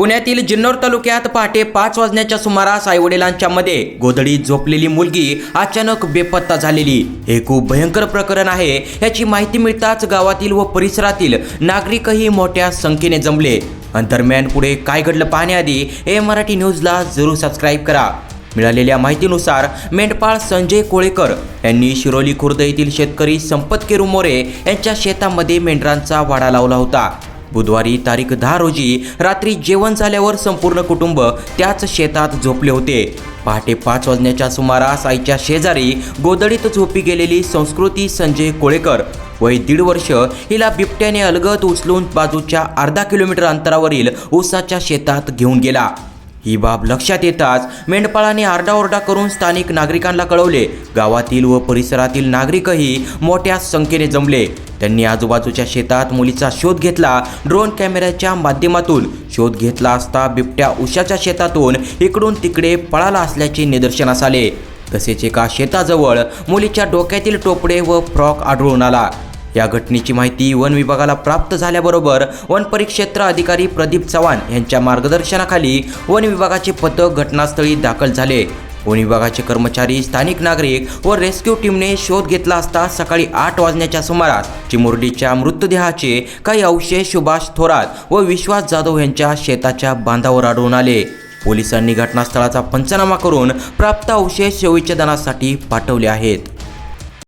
पुण्यातील जिन्नर तालुक्यात पहाटे पाच वाजण्याच्या सुमारास आईवडिलांच्या मध्ये गोधडीत झोपलेली मुलगी अचानक बेपत्ता झालेली. हे खूप भयंकर प्रकरण आहे याची माहिती मिळताच गावातील व परिसरातील नागरिकही मोठ्या संख्येने जमले. दरम्यान पुढे काय घडलं पाहण्याआधी ए मराठी न्यूजला जरूर सबस्क्राईब करा. मिळालेल्या माहितीनुसार मेंढपाळ संजय कोळेकर यांनी शिरोली खुर्द येथील शेतकरी संपत केरू मोरे यांच्या शेतामध्ये मेंढरांचा वाडा लावला होता. बुधवारी तारीख दहा रोजी रात्री जेवण झाल्यावर संपूर्ण कुटुंब त्याच शेतात झोपले होते. पहाटे पाच वाजण्याच्या सुमारास आईच्या शेजारी गोदडीत झोपी गेलेली संस्कृती संजय कोळेकर वय दीड वर्ष हिला बिबट्याने अलगद उचलून बाजूच्या अर्धा किलोमीटर अंतरावरील ऊसाच्या शेतात घेऊन गेला. ही बाब लक्षात येताच मेंढपाळाने आरडाओरडा करून स्थानिक नागरिकांना कळवले. गावातील व परिसरातील नागरिकही मोठ्या संख्येने जमले. त्यांनी आजूबाजूच्या शेतात मुलीचा शोध घेतला. ड्रोन कॅमेऱ्याच्या माध्यमातून शोध घेतला असता बिबट्या उशाच्या शेतातून इकडून तिकडे पळाला असल्याचे निदर्शनास आले. तसेच एका शेताजवळ मुलीच्या डोक्यातील टोपडे व फ्रॉक आढळून आला. या घटनेची माहिती वन विभागाला प्राप्त झाल्याबरोबर वन परिक्षेत्र अधिकारी प्रदीप चव्हाण यांच्या मार्गदर्शनाखाली वन विभागाचे पथक घटनास्थळी दाखल झाले. वन विभागाचे कर्मचारी स्थानिक नागरिक व रेस्क्यू टीमने शोध घेतला असता सकाळी आठ वाजण्याच्या सुमारास चिमुरडीच्या मृतदेहाचे काही अवशेष सुभाष थोरात व विश्वास जाधव यांच्या शेताच्या बांधावर आढळून आले. पोलिसांनी घटनास्थळाचा पंचनामा करून प्राप्त अवशेष शवविच्छेदनासाठी पाठवले आहेत.